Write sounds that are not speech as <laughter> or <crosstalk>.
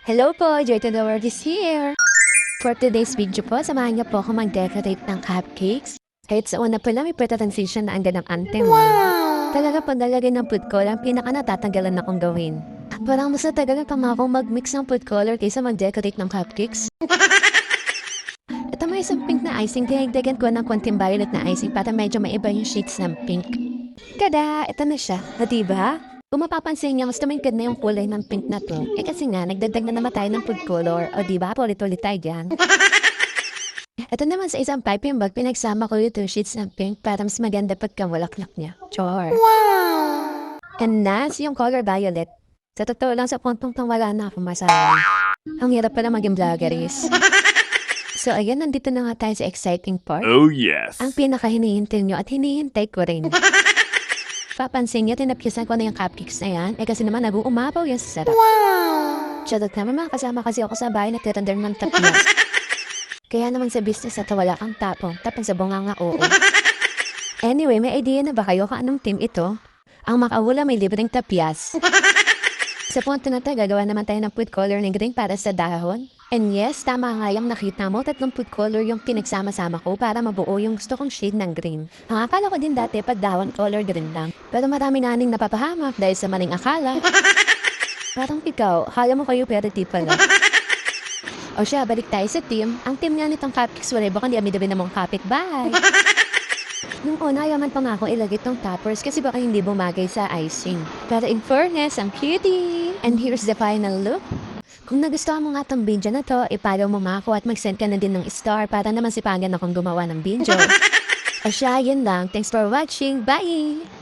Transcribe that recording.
Hello po, Joy to the World is here. For today's video po, samahan niyo po ako mag-decorate ng cupcakes. Kahit sa una pa lang, may pre-transition na ang ganang anthem. Wow! Talaga pag nalagay ng food color, ang pinaka natatanggalan na kong gawin. Parang mas natagalan pa nga akong mag-mix ng food color kaysa mag-decorate ng cupcakes. <laughs> Ito may isang pink na icing, dinagdagan ko ng konting violet na icing para medyo maiba yung shades ng pink. Kada, ito na siya. O diba? Kung mapapansin niyo, mas tumingkad na yung kulay ng pink na to. Eh kasi nga, nagdagdag na naman tayo ng food color. O diba? Pulit-ulit tayo dyan. <laughs> Ito naman sa isang piping bag, pinagsama ko yung two sheets ng pink para mas maganda pagkamulaklak niya. Chor. Wow! And nas, yung color violet. Sa totoo lang, sa puntong tong wala na akong masabi. Ang hirap pala maging vloggeries. <laughs> so, ayan, nandito na nga tayo sa exciting part. Oh, yes. Ang pinaka hinihintay nyo at hinihintay ko rin. <laughs> Papansin niyo, tinapyasan ko na yung cupcakes na yan. Eh kasi naman, nag-uumapaw yan sa sarap. Wow! Charot naman, mga kasama kasi ako sa bahay na tirandar ng tapyas. <laughs> Kaya naman sa business na to, wala kang tapong. Tapang sa bunga nga oo. Anyway, may idea na ba kayo kung anong team ito? Ang makawula may libreng tapyas. <laughs> sa punto na to, gagawa naman tayo ng food coloring green para sa dahon. And yes, tama nga yung nakita mo, tatlong food color yung pinagsama-sama ko para mabuo yung gusto kong shade ng green. Ang akala ko din dati pag dahon color green lang. Pero marami na ning napapahamak dahil sa maling akala. <laughs> Parang ikaw, kala mo kayo pero di pala. O siya, balik tayo sa team. Ang team nga nitong cupcakes, wala baka hindi ami-dabi na mong kapit-bahay. <laughs> Nung una, yaman pa nga ako ilagay tong toppers kasi baka hindi bumagay sa icing. Pero in fairness, ang cutie! And here's the final look. Kung nagustuhan mo nga tong video na to, ipalaw mo nga ako at mag-send ka na din ng star para naman sipagan akong gumawa ng video. <laughs> o siya, yun lang. Thanks for watching. Bye!